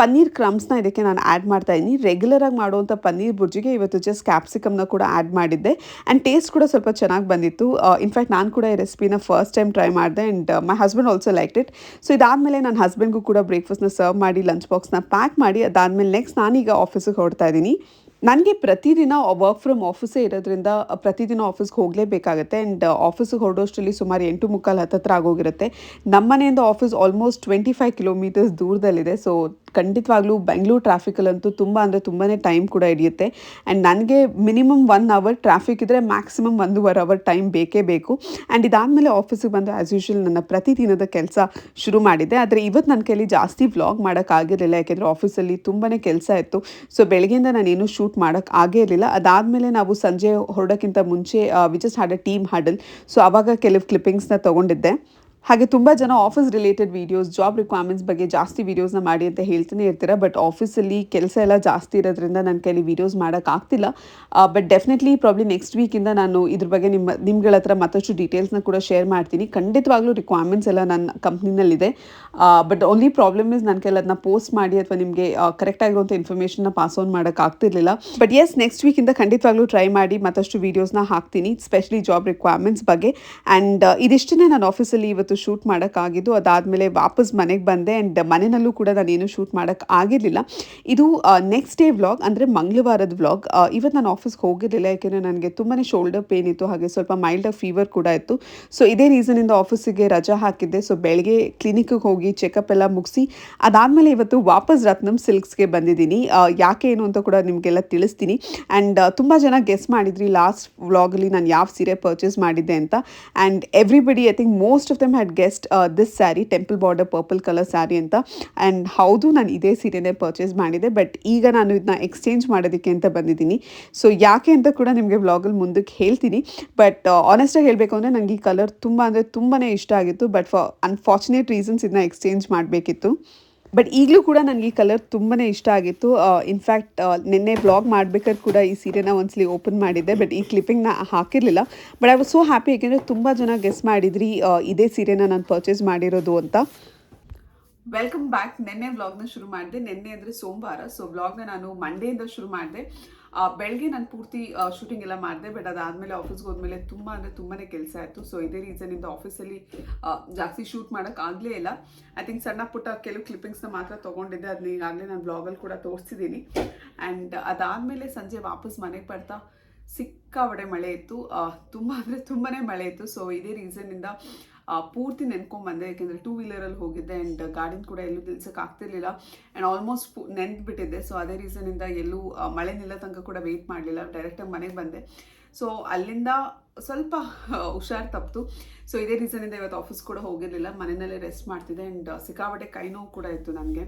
ಪನ್ನೀರ್ ಕ್ರಮ್ಸ್ನ ಇದಕ್ಕೆ ನಾನು ಆ್ಯಡ್ ಮಾಡ್ತಾ ಇದ್ದೀನಿ. ರೆಗ್ಯುಲರಾಗಿ ಮಾಡುವಂಥ ಪನ್ನೀರ್ ಬುರ್ಜಿಗೆ ಇವತ್ತು ಜಸ್ಟ್ ಕ್ಯಾಪ್ಸಿಕಮ್ನ ಕೂಡ ಆ್ಯಡ್ ಮಾಡಿದ್ದೆ. ಆ್ಯಂಡ್ ಟೇಸ್ಟ್ ಕೂಡ ಸ್ವಲ್ಪ ಚೆನ್ನಾಗಿ ಬಂದಿತ್ತು. ಇನ್ಫ್ಯಾಕ್ಟ್ ನಾನು ಕೂಡ ಈ ರೆಸಿಪಿನ ಫಸ್ಟ್ ಟೈಮ್ ಟ್ರೈ ಮಾಡಿದೆ. And my husband also like it so ಇದಾದಮೇಲೆ ಹಸ್ಬೆಂಡ್ಗೂ ಕೂಡ ಬ್ರೇಕ್ಫಾಸ್ಟ್ನ ಸರ್ವ್ ಮಾಡಿ ಲಂಚ್ ಬಾಕ್ಸ್ನ ಪ್ಯಾಕ್ ಮಾಡಿ, ಅದಾದಮೇಲೆ ನೆಕ್ಸ್ಟ್ ನಾನೀಗ ಆಫೀಸಿಗೆ ಹೊರಡ್ತಾ ಇದ್ದೀನಿ. ನನಗೆ ಪ್ರತಿದಿನ ವರ್ಕ್ ಫ್ರಮ್ ಆಫೀಸೇ ಇರೋದ್ರಿಂದ ಪ್ರತಿದಿನ ಆಫೀಸ್ಗೆ ಹೋಗಲೇಬೇಕಾಗತ್ತೆ. ಆ್ಯಂಡ್ ಆಫೀಸಿಗೆ ಹೊರಡೋಷ್ಟರಲ್ಲಿ ಸುಮಾರು ಎಂಟು ಮುಕ್ಕಾಲು ಹತ್ತತ್ರ ಆಗೋಗಿರುತ್ತೆ. ನಮ್ಮ ಮನೆಯಿಂದ office almost twenty five kilometres ದೂರದಲ್ಲಿದೆ. ಸೊ ಖಂಡಿತವಾಗ್ಲೂ ಬೆಂಗಳೂರು ಟ್ರಾಫಿಕಲ್ಲಂತೂ ತುಂಬ ಅಂದರೆ ತುಂಬಾ ಟೈಮ್ ಕೂಡ ಹಿಡಿಯುತ್ತೆ. ಆ್ಯಂಡ್ ನನಗೆ ಮಿನಿಮಮ್ ಒನ್ ಅವರ್ ಟ್ರಾಫಿಕ್ ಇದ್ದರೆ ಮ್ಯಾಕ್ಸಿಮಮ್ ಒಂದೂವರೆ ಅವರ್ ಟೈಮ್ ಬೇಕೇ ಬೇಕು. ಆ್ಯಂಡ್ ಇದಾದಮೇಲೆ ಆಫೀಸಿಗೆ ಬಂದು ಆ್ಯಸ್ ಯೂಶುವಲ್ ನನ್ನ ಪ್ರತಿದಿನದ ಕೆಲಸ ಶುರು ಮಾಡಿದೆ ಆದರೆ ಇವತ್ತು ನನ್ನ ಕೈಲಿ ಜಾಸ್ತಿ ವ್ಲಾಗ್ ಮಾಡೋಕ್ಕಾಗಿರಲಿಲ್ಲ ಯಾಕೆಂದರೆ ಆಫೀಸಲ್ಲಿ ತುಂಬಾ ಕೆಲಸ ಇತ್ತು. ಸೊ ಬೆಳಗ್ಗೆಯಿಂದ ನಾನೇನು ಶೂಟ್ ಮಾಡೋಕ್ಕೆ ಆಗೇ ಇರಲಿಲ್ಲ. ಅದಾದಮೇಲೆ ನಾವು ಸಂಜೆ ಹೊರಡೋಕ್ಕಿಂತ ಮುಂಚೆ we just had a team huddle so ಆವಾಗ ಕೆಲವು ಕ್ಲಿಪ್ಪಿಂಗ್ಸ್ನ ತೊಗೊಂಡಿದ್ದೆ. ಹಾಗೆ ತುಂಬ ಜನ office related videos job requirements ಬಗ್ಗೆ ಜಾಸ್ತಿ ವೀಡಿಯೋಸ್ನ ಮಾಡಿ ಅಂತ ಹೇಳ್ತಾನೆ ಇರ್ತೀರ. ಬಟ್ ಆಫೀಸಲ್ಲಿ ಕೆಲಸ ಎಲ್ಲ ಜಾಸ್ತಿ ಇರೋದ್ರಿಂದ ನನ್ನ ಕೈಲಿ ವೀಡಿಯೋಸ್ ಮಾಡೋಕ್ಕಾಗ್ತಿಲ್ಲ ಬಟ್ ಡೆಫಿನೆಟ್ಲಿ ಪ್ರಾಬ್ಲಿ ನೆಕ್ಸ್ಟ್ ವೀಕಿಂದ ನಾನು ಇದ್ರ ಬಗ್ಗೆ ನಿಮ್ಮ, ನಿಮ್ಗಳ ಹತ್ರ ಮತ್ತಷ್ಟು ಡೀಟೇಲ್ಸ್ನ ಕೂಡ ಶೇರ್ ಮಾಡ್ತೀನಿ. ಖಂಡಿತವಾಗ್ಲೂ ರಿಕ್ವೈರ್ಮೆಂಟ್ಸ್ ಎಲ್ಲ ನನ್ನ ಕಂಪ್ನಿನಲ್ಲಿದೆ ಬಟ್ ಓನ್ಲಿ ಪ್ರಾಬ್ಲಮ್ ಇಸ್ ನನ್ನ ಕೈಲಿ ಅದನ್ನ ಪೋಸ್ಟ್ ಮಾಡಿ ಅಥವಾ ನಿಮಗೆ ಕರೆಕ್ಟ್ ಆಗಿರುವಂಥ ಇನ್ಫಾರ್ಮೇಷನ್ನ ಪಾಸ್ ಆನ್ ಮಾಡೋಕ್ಕಾಗ್ತಿರ್ಲಿಲ್ಲ ಬಟ್ ಎಸ್ ನೆಕ್ಸ್ಟ್ ವೀಕಿಂದ ಖಂಡಿತವಾಗ್ಲೂ ಟ್ರೈ ಮಾಡಿ ಮತ್ತಷ್ಟು ವೀಡಿಯೋಸ್ನ ಹಾಕ್ತೀನಿ ಸ್ಪೆಷಲಿ ಜಾಬ್ ರಿಕ್ವೈರ್ಮೆಂಟ್ಸ್ ಬಗ್ಗೆ. ಆ್ಯಂಡ್ ಇದಿಷ್ಟನ್ನೇ ನಾನು ಆಫೀಸಲ್ಲಿ ಇವತ್ತು ಶೂಟ್ ಮಾಡೋಕ್ಕಾಗಿದ್ದು ಅದಾದಮೇಲೆ ವಾಪಸ್ ಮನೆಗೆ ಬಂದೆ. ಆ್ಯಂಡ್ ಮನೆಯಲ್ಲೂ ಕೂಡ ನಾನೇನು ಶೂಟ್ ಮಾಡೋಕ್ಕೆ ಆಗಿರಲಿಲ್ಲ. ಇದು ನೆಕ್ಸ್ಟ್ ಡೇ ವ್ಲಾಗ್ ಅಂದರೆ ಮಂಗಳವಾರದ ವ್ಲಾಗ್ ಇವತ್ತು ನಾನು ಆಫೀಸ್ಗೆ ಹೋಗಿರಲಿಲ್ಲ, ಯಾಕೆಂದರೆ ನನಗೆ ತುಂಬಾ ಶೋಲ್ಡರ್ ಪೇನ್ ಇತ್ತು, ಹಾಗೆ ಸ್ವಲ್ಪ ಮೈಲ್ಡ್ ಫೀವರ್ ಕೂಡ ಇತ್ತು. ಸೊ ಇದೇ ರೀಸನಿಂದ ಆಫೀಸಿಗೆ ರಜಾ ಹಾಕಿದ್ದೆ. ಸೊ ಬೆಳಗ್ಗೆ ಕ್ಲಿನಿಕ್ಗೆ ಹೋಗಿ ಚೆಕಪ್ ಎಲ್ಲ ಮುಗಿಸಿ, ಅದಾದಮೇಲೆ ಇವತ್ತು ವಾಪಸ್ ರತ್ನಂ ಸಿಲ್ಕ್ಸ್ಗೆ ಬಂದಿದ್ದೀನಿ. ಯಾಕೆ ಏನು ಅಂತ ಕೂಡ ನಿಮಗೆಲ್ಲ ತಿಳಿಸ್ತೀನಿ. ಆ್ಯಂಡ್ ತುಂಬ ಜನ ಗೆಸ್ ಮಾಡಿದ್ರಿ ಲಾಸ್ಟ್ ವ್ಲಾಗಲ್ಲಿ ನಾನು ಯಾವ ಸೀರೆ ಪರ್ಚೇಸ್ ಮಾಡಿದ್ದೆ ಅಂತ. And everybody I think most of them had guessed this sari temple border purple colour sari ಅಂತ. ಆ್ಯಂಡ್ ಹೌದು, ನಾನು ಇದೇ ಸೀರೆನೇ ಪರ್ಚೇಸ್ ಮಾಡಿದೆ ಬಟ್ ಈಗ ನಾನು ಇದನ್ನ ಎಕ್ಸ್ಚೇಂಜ್ ಮಾಡೋದಕ್ಕೆ ಅಂತ ಬಂದಿದ್ದೀನಿ. ಸೊ ಯಾಕೆ ಅಂತ ಕೂಡ ನಿಮಗೆ ವ್ಲಾಗಲ್ಲಿ ಮುಂದಕ್ಕೆ ಹೇಳ್ತೀನಿ. ಬಟ್ ಆನೆಸ್ಟಾಗಿ ಹೇಳಬೇಕು ಅಂದರೆ ನನಗೆ ಈ ಕಲರ್ ತುಂಬ ಅಂದರೆ ತುಂಬಾ ಇಷ್ಟ ಆಗಿತ್ತು ಬಟ್ ಫಾರ್ ಅನ್ಫಾರ್ಚುನೇಟ್ ರೀಸನ್ಸ್ ಇದನ್ನ ಎಕ್ಸ್ಚೇಂಜ್ ಮಾಡಬೇಕಿತ್ತು. ಬಟ್ ಈಗಲೂ ಕೂಡ ನನಗೆ ಈ ಕಲರ್ ತುಂಬಾ ಇಷ್ಟ ಆಗಿತ್ತು. ಇನ್ಫ್ಯಾಕ್ಟ್ ನಿನ್ನೆ ಬ್ಲಾಗ್ ಮಾಡ್ಬೇಕಾದ್ರೆ ಕೂಡ ಈ ಸೀರೆನ ಒಂದ್ಸಲಿ ಓಪನ್ ಮಾಡಿದ್ದೆ ಬಟ್ ಈ ಕ್ಲಿಪ್ಪಿಂಗ್ನ ಹಾಕಿರಲಿಲ್ಲ. But I was so happy ಯಾಕೆಂದರೆ ತುಂಬ ಜನ ಗೆಸ್ ಮಾಡಿದ್ರಿ ಇದೇ ಸೀರೆನ ನಾನು ಪರ್ಚೇಸ್ ಮಾಡಿರೋದು ಅಂತ. ವೆಲ್ಕಮ್ ಬ್ಯಾಕ್ ನಿನ್ನೆ ವ್ಲಾಗ್ನ ಶುರು ಮಾಡಿದೆ. ನಿನ್ನೆ ಅಂದರೆ ಸೋಮವಾರ. ಸೊ ವ್ಲಾಗ್ನ ನಾನು ಮಂಡೆಯಿಂದ ಶುರು ಮಾಡಿದೆ. ಬೆಳಗ್ಗೆ ನಾನು ಪೂರ್ತಿ ಶೂಟಿಂಗ್ ಎಲ್ಲ ಮಾಡಿದೆ ಬಟ್ ಅದಾದಮೇಲೆ ಆಫೀಸ್ಗೆ ಹೋದ್ಮೇಲೆ ತುಂಬ ಅಂದರೆ ತುಂಬಾ ಕೆಲಸ ಆಯಿತು. ಸೊ ಇದೇ ರೀಸನಿಂದ ಆಫೀಸಲ್ಲಿ ಜಾಸ್ತಿ ಶೂಟ್ ಮಾಡೋಕ್ಕಾಗಲೇ ಇಲ್ಲ. ಐ ಥಿಂಕ್ ಸಣ್ಣ ಪುಟ್ಟ ಕೆಲವು ಕ್ಲಿಪ್ಪಿಂಗ್ಸ್ನ ಮಾತ್ರ ತೊಗೊಂಡಿದ್ದೆ. ಅದನ್ನ ಈಗಾಗಲೇ ನಾನು ಬ್ಲಾಗಲ್ಲಿ ಕೂಡ ತೋರಿಸ್ತಿದ್ದೀನಿ ಆ್ಯಂಡ್ ಅದಾದಮೇಲೆ ಸಂಜೆ ವಾಪಸ್ ಮನೆಗೆ ಬರ್ತಾ ಸಿಕ್ಕಾಬಡೆ ಮಳೆ ಇತ್ತು. ತುಂಬ ಅಂದರೆ ತುಂಬಾ ಮಳೆ ಇತ್ತು. ಸೊ ಇದೇ ರೀಸನ್ನಿಂದ ಪೂರ್ತಿ ನೆನ್ಕೊಂಬಂದೆ ಯಾಕೆಂದರೆ ಟೂ ವೀಲರಲ್ಲಿ ಹೋಗಿದ್ದೆ ಆ್ಯಂಡ್ ಗಾಡಿನ ಕೂಡ ಎಲ್ಲೂ ನಿಲ್ಸಕ್ಕೆ ಆಗ್ತಿರ್ಲಿಲ್ಲ. ಆ್ಯಂಡ್ ಆಲ್ಮೋಸ್ಟ್ ಪು ನೆನ್ಬಿಟ್ಟಿದ್ದೆ ಸೊ ಅದೇ ರೀಸನಿಂದ ಎಲ್ಲೂ ಮಳೆ ನಿಲ್ಲೋ ತನಕ ಕೂಡ ವೆಯ್ಟ್ ಮಾಡಲಿಲ್ಲ. ಡೈರೆಕ್ಟಾಗಿ ಮನೆಗೆ ಬಂದೆ. ಸೊ ಅಲ್ಲಿಂದ ಸ್ವಲ್ಪ ಹುಷಾರು ತಪ್ಪಿತು ಸೊ ಇದೇ ರೀಸನಿಂದ ಇವತ್ತು ಆಫೀಸ್ ಕೂಡ ಹೋಗಿರಲಿಲ್ಲ. ಮನೆಯಲ್ಲೇ ರೆಸ್ಟ್ ಮಾಡ್ತಿದ್ದೆ ಆ್ಯಂಡ್ ಸಿಕ್ಕಾಪಟ್ಟೆ ಕೈ ನೋವು ಕೂಡ ಇತ್ತು ನನಗೆ.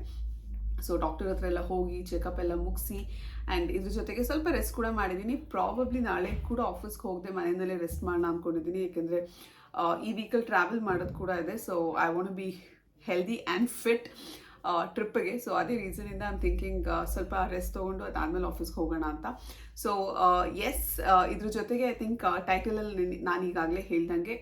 ಸೊ ಡಾಕ್ಟರ್ ಹತ್ರ ಎಲ್ಲ ಹೋಗಿ ಚೆಕಪ್ ಎಲ್ಲ ಮುಗಿಸಿ ಆ್ಯಂಡ್ ಇದ್ರ ಜೊತೆಗೆ ಸ್ವಲ್ಪ ರೆಸ್ಟ್ ಕೂಡ ಮಾಡಿದ್ದೀನಿ ಪ್ರಾಬಬ್ಲಿ ನಾಳೆ ಕೂಡ ಆಫೀಸ್ಗೆ ಹೋಗದೆ ಮನೆಯಲ್ಲೇ ರೆಸ್ಟ್ ಮಾಡೋಣ ಅಂದ್ಕೊಂಡಿದ್ದೀನಿ ಏಕೆಂದರೆ ಈ ವೀಕಲ್ಲಿ ಟ್ರಾವೆಲ್ ಮಾಡೋದು ಕೂಡ ಇದೆ. So I want be healthy and fit ಟ್ರಿಪ್ಪಿಗೆ ಸೊ ಅದೇ ರೀಸನಿಂದ ಐಮ್ ಥಿಂಕಿಂಗ್ ಸ್ವಲ್ಪ ರೆಸ್ಟ್ ತೊಗೊಂಡು ಅದಾದಮೇಲೆ ಆಫೀಸ್ಗೆ ಹೋಗೋಣ ಅಂತ. ಸೊ ಎಸ್ ಇದ್ರ ಜೊತೆಗೆ ಐ ಥಿಂಕ್ ಟೈಟಲಲ್ಲಿ ನಾನು ಈಗಾಗಲೇ ಹೇಳ್ದಂಗೆ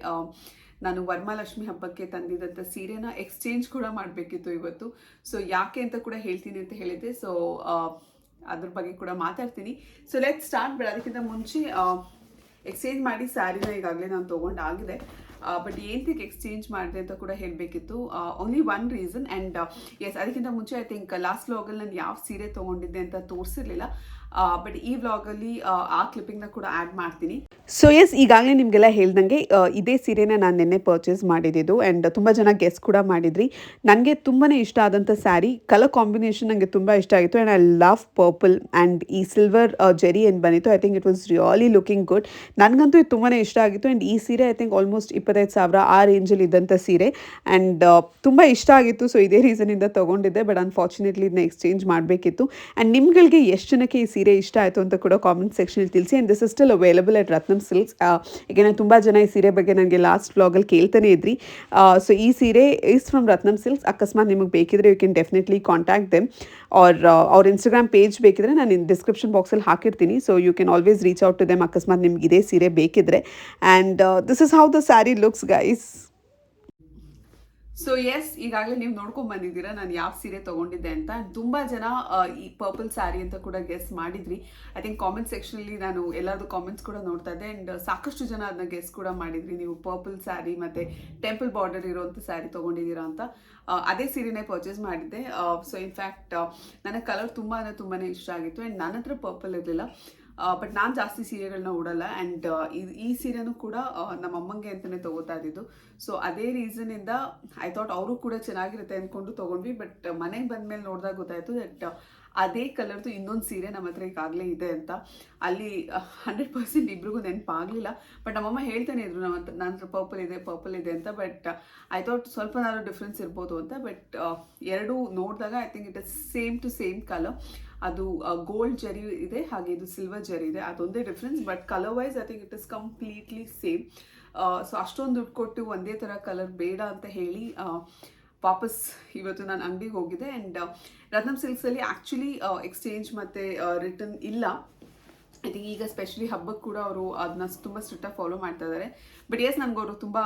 ನಾನು ವರಮಹಾಲಕ್ಷ್ಮಿ ಹಬ್ಬಕ್ಕೆ ತಂದಿದ್ದಂಥ ಸೀರೆನ ಎಕ್ಸ್ಚೇಂಜ್ ಕೂಡ ಮಾಡಬೇಕಿತ್ತು ಇವತ್ತು. ಸೊ ಯಾಕೆ ಅಂತ ಕೂಡ ಹೇಳ್ತೀನಿ ಅಂತ ಹೇಳಿದ್ದೆ. ಸೊ ಅದ್ರ ಬಗ್ಗೆ ಕೂಡ ಮಾತಾಡ್ತೀನಿ. ಸೊ ಲೆಟ್ ಸ್ಟಾರ್ಟ್ ಬೇಡ ಮುಂಚೆ ಎಕ್ಸ್ಚೇಂಜ್ ಮಾಡಿ ಸ್ಯಾರಿನ ಈಗಾಗಲೇ ನಾನು ತೊಗೊಂಡಾಗಿದೆ ಬಟ್ ಏನಕ್ಕೆ ಎಕ್ಸ್ಚೇಂಜ್ ಮಾಡಿದೆ ಅಂತ ಕೂಡ ಹೇಳಬೇಕಿತ್ತು. Only one reason and yes ಅದಕ್ಕಿಂತ ಮುಂಚೆ ಐ ಥಿಂಕ್ ಲಾಸ್ಟ್ ಲೋಗಲ್ಲಿ ನಾನು ಯಾವ ಸೀರೆ ತೊಗೊಂಡಿದ್ದೆ ಅಂತ ತೋರಿಸಿರ್ಲಿಲ್ಲ. ಬಟ್ ಈ ವ್ಲಾಗಲ್ಲಿ ಆ ಕ್ಲಿಪ್ಪಿಂಗ್ನ ಕೂಡ ಆ್ಯಡ್ ಮಾಡ್ತೀನಿ. ಸೊ ಎಸ್ ಈಗಾಗಲೇ ನಿಮಗೆಲ್ಲ ಹೇಳ್ದಂಗೆ ಇದೇ ಸೀರೆನ ನಾನು ನಿನ್ನೆ ಪರ್ಚೇಸ್ ಮಾಡಿದ್ದು ಆ್ಯಂಡ್ ತುಂಬ ಜನ ಗೆಸ್ ಕೂಡ ಮಾಡಿದ್ರಿ. ನನಗೆ ತುಂಬಾ ಇಷ್ಟ ಆದಂಥ ಸ್ಯಾರಿ ಕಲರ್ ಕಾಂಬಿನೇಷನ್ ನನಗೆ ತುಂಬ ಇಷ್ಟ ಆಗಿತ್ತು and I love purple and ಈ ಸಿಲ್ವರ್ ಜೆರಿ ಏನು ಬಂದಿತ್ತು I think it was really looking good ನನಗಂತೂ ಇದು ತುಂಬಾ ಇಷ್ಟ ಆಗಿತ್ತು ಆ್ಯಂಡ್ ಈ ಸೀರೆ ಐ ಥಿಂಕ್ ಆಲ್ಮೋಸ್ಟ್ ಇಪ್ಪತ್ತೈದು ಸಾವಿರ ಆ ರೇಂಜಲ್ಲಿ ಇದ್ದಂಥ ಸೀರೆ ಆ್ಯಂಡ್ ತುಂಬ ಇಷ್ಟ ಆಗಿತ್ತು. ಸೊ ಇದೇ ರೀಸನಿಂದ ತೊಗೊಂಡಿದ್ದೆ ಬಟ್ ಅನ್ಫಾರ್ಚುನೇಟ್ಲಿ ಇದನ್ನ ಎಕ್ಸ್ಚೇಂಜ್ ಮಾಡಬೇಕಿತ್ತು. ಆ್ಯಂಡ್ ನಿಮ್ಗಳಿಗೆ ಎಷ್ಟು ಜನಕ್ಕೆ ಈ ಸೀರೆ ಇಷ್ಟ ಆಯಿತು ಅಂತ ಕೂಡ ಕಾಮೆಂಟ್ ಸೆಕ್ಷನಲ್ಲಿ ತಿಳಿಸಿ. And this is still available at Rathnam Silks ಈಗ ತುಂಬ ಜನ ಈ ಸೀರೆ ಬಗ್ಗೆ ನನಗೆ ಲಾಸ್ಟ್ ವ್ಲಾಗಲ್ಲಿ ಕೇಳ್ತಾನೆ ಇದ್ರಿ. ಸೊ ಈ ಸೀರೆ ಈಸ್ ಫ್ರಮ್ ರತ್ನಂ ಸಿಲ್ಕ್ಸ್ ಅಕಸ್ಮಾತ್ ನಿಮಗೆ ಬೇಕಿದ್ರೆ you can definitely contact them or ಅವ್ರ ಇನ್ಸ್ಟಾಗ್ರಾಮ್ ಪೇಜ್ ಬೇಕಿದ್ರೆ ನಾನು ಡಿಸ್ಕ್ರಿಪ್ಷನ್ ಬಾಕ್ಸಲ್ಲಿ ಹಾಕಿರ್ತೀನಿ. So you can always reach out to them ಅಕಸ್ಮಾತ್ ನಿಮ್ಗೆ ಇದೇ ಸೀರೆ ಬೇಕಿದ್ರೆ. And this is how the sari looks guys so yes ಈಗಾಗಲೇ ನೀವು ನೋಡ್ಕೊಂಡ್ ಬಂದಿದ್ದೀರಾ, ನಾನು ಯಾವ ಸೀರೆ ತಗೊಂಡಿದ್ದೆ ಅಂತ. ತುಂಬಾ ಜನ ಈ ಪರ್ಪಲ್ ಸ್ಯಾರಿ ಅಂತ ಕೂಡ ಗೆಸ್ ಮಾಡಿದ್ರಿ. ಐ ಥಿಂಕ್ ಕಾಮೆಂಟ್ ಸೆಕ್ಷನಲ್ಲಿ ನಾನು ಎಲ್ಲರದು ಕಾಮೆಂಟ್ಸ್ ಕೂಡ ನೋಡ್ತಾ ಇದ್ದೆ. ಆ್ಯಂಡ್ ಸಾಕಷ್ಟು ಜನ ಅದನ್ನ ಗೆಸ್ ಕೂಡ ಮಾಡಿದ್ರಿ. ನೀವು ಪರ್ಪಲ್ ಸ್ಯಾರಿ ಮತ್ತೆ ಟೆಂಪಲ್ ಬಾರ್ಡರ್ ಇರೋಂಥ ಸ್ಯಾರಿ ತಗೊಂಡಿದ್ದೀರಾ ಅಂತ. ಅದೇ ಸೀರೆನೇ ಪರ್ಚೇಸ್ ಮಾಡಿದ್ದೆ. ಸೊ ಇನ್ಫ್ಯಾಕ್ಟ್ ನನಗೆ ಕಲರ್ ತುಂಬ ಅಂದರೆ ತುಂಬಾ ಇಷ್ಟ ಆಗಿತ್ತು. ಆ್ಯಂಡ್ ನನ್ನ ಹತ್ರ ಪರ್ಪಲ್ ಇರಲಿಲ್ಲ. ಬಟ್ ನಾನು ಜಾಸ್ತಿ ಸೀರೆಗಳನ್ನ ಉಡಲ್ಲ ಆ್ಯಂಡ್ ಈ ಸೀರೆನೂ ಕೂಡ ನಮ್ಮ ಅಮ್ಮಂಗೆ ಅಂತಲೇ ತಗೋತಾ ಇದ್ದಿದ್ದು. ಸೊ ಅದೇ ರೀಸನಿಂದ ಐ ಥಾಟ್ ಅವರು ಕೂಡ ಚೆನ್ನಾಗಿರುತ್ತೆ ಅಂದ್ಕೊಂಡು ತೊಗೊಂಡ್ವಿ ಬಟ್ ಮನೆಗೆ ಬಂದಮೇಲೆ ನೋಡಿದಾಗ ಗೊತ್ತಾಯಿತು ದಟ್ ಅದೇ ಕಲರ್ದು ಇನ್ನೊಂದು ಸೀರೆ ನಮ್ಮ ಹತ್ರ ಈಗಾಗಲೇ ಇದೆ ಅಂತ. ಅಲ್ಲಿ ಹಂಡ್ರೆಡ್ ಪರ್ಸೆಂಟ್ ಇಬ್ರಿಗೂ ನೆನಪಾಗಲಿಲ್ಲ. ಬಟ್ ನಮ್ಮಮ್ಮ ಹೇಳ್ತಾನೆ ಇದ್ರು, ನಮ್ಮ ಹತ್ರ ನನ್ನ ಹತ್ರ ಪರ್ಪಲ್ ಇದೆ ಪರ್ಪಲ್ ಇದೆ ಅಂತ. ಬಟ್ ಐ ಥಾಟ್ ಸ್ವಲ್ಪನಾದ್ರೂ ಡಿಫ್ರೆನ್ಸ್ ಇರ್ಬೋದು ಅಂತ. ಬಟ್ ಎರಡು ನೋಡಿದಾಗ I think it is same to same colour ಅದು ಗೋಲ್ಡ್ ಜರಿ ಇದೆ, ಹಾಗೆ ಇದು ಸಿಲ್ವರ್ ಜರಿ ಇದೆ. ಅದೊಂದೇ difference but colour wise I think it is completely same so ಅಷ್ಟೊಂದು ದುಡ್ಡು ಕೊಟ್ಟು ಒಂದೇ ಥರ ಕಲರ್ ಬೇಡ ಅಂತ ಹೇಳಿ ವಾಪಸ್ ಇವತ್ತು ನಾನು ಅಂಗಡಿಗೆ ಹೋಗಿದ್ದೆ ಆ್ಯಂಡ್ ರತ್ನಂ ಸಿಲ್ಕ್ಸಲ್ಲಿ ಆ್ಯಕ್ಚುಲಿ ಎಕ್ಸ್ಚೇಂಜ್ ಮತ್ತು ರಿಟರ್ನ್ ಇಲ್ಲ. ಐ ಥಿಂಕ್ ಈಗ ಸ್ಪೆಷಲಿ ಹಬ್ಬಕ್ಕೆ ಕೂಡ ಅವರು ಅದನ್ನ ತುಂಬ ಸ್ಟ್ರಿಕ್ಟಾಗಿ ಫಾಲೋ ಮಾಡ್ತಾ ಇದ್ದಾರೆ ಬಟ್ ಎಸ್ ನನಗೆ ಅವರು ತುಂಬ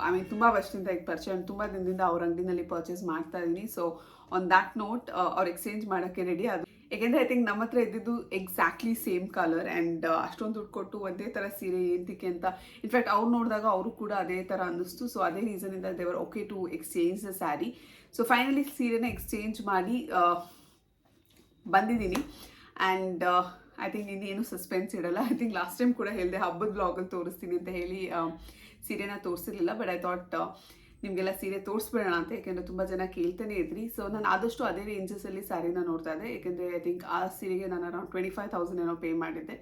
ಐ ಮೀನ್ ತುಂಬ ವರ್ಷದಿಂದ ಈಗ ಪರಿಚಯ ತುಂಬ ದಿನದಿಂದ ಅವ್ರ ಅಂಗಡಿನಲ್ಲಿ ಪರ್ಚೇಸ್ ಮಾಡ್ತಾ ಇದ್ದೀನಿ ಸೊ ಆನ್ ದ್ಯಾಟ್ ನೋಟ್ ಅವ್ರು ಎಕ್ಸ್ಚೇಂಜ್ ಮಾಡೋಕ್ಕೆ ರೆಡಿ ಅದು ಯಾಕೆಂದರೆ ಐ ಥಿಂಕ್ ನಮ್ಮ ಹತ್ರ ಇದ್ದಿದ್ದು ಎಕ್ಸಾಕ್ಟ್ಲಿ ಸೇಮ್ ಕಲರ್ ಆ್ಯಂಡ್ ಅಷ್ಟೊಂದು ದುಡ್ಡು ಕೊಟ್ಟು ಒಂದೇ ಥರ ಸೀರೆ ಏನಕ್ಕೆ ಅಂತ. ಇನ್ಫ್ಯಾಕ್ಟ್ ಅವ್ರು ನೋಡಿದಾಗ ಅವರು ಕೂಡ ಅದೇ ಥರ ಅನ್ನಿಸ್ತು. ಸೊ ಅದೇ ರೀಸನಿಂದ they were okay to exchange the sari so finally ಸೀರೆನ ಎಕ್ಸ್ಚೇಂಜ್ ಮಾಡಿ ಆ, ಬಂದಿದ್ದೀನಿ. ಆ್ಯಂಡ್ ಐ ಥಿಂಕ್ ಇನ್ನೇನು ಸಸ್ಪೆನ್ಸ್ ಇಡಲ್ಲ ಐ ಥಿಂಕ್ ಲಾಸ್ಟ್ ಟೈಮ್ ಕೂಡ ಹೇಳಿದೆ ಹಬ್ಬದ ಬ್ಲಾಗಲ್ಲಿ ತೋರಿಸ್ತೀನಿ ಅಂತ ಹೇಳಿ ಸೀರೆನ ತೋರಿಸಿರ್ಲಿಲ್ಲ. ಬಟ್ ಐ ಥಾಟ್ ನಿಮಗೆಲ್ಲ ಸೀರೆ ತೋರಿಸ್ಬಿಡೋಣ ಅಂತ, ಯಾಕೆಂದರೆ ತುಂಬ ಜನ ಕೇಳ್ತಾನೆ ಇದ್ರಿ. ಸೊ ನಾನು ಆದಷ್ಟು ಅದೇ ರೇಂಜಸಲ್ಲಿ ಸ್ಯಾರಿನ ನೋಡ್ತಾ ಇದ್ದೆ ಯಾಕೆಂದರೆ ಐ ಥಿಂಕ್ ಆ ಸೀರೆಗೆ ನಾನು ಅರೌಂಡ್ ಟ್ವೆಂಟಿ ಫೈವ್ ತೌಸಂಡ್ ಏನೋ ಪೇ ಮಾಡಿದ್ದೆ.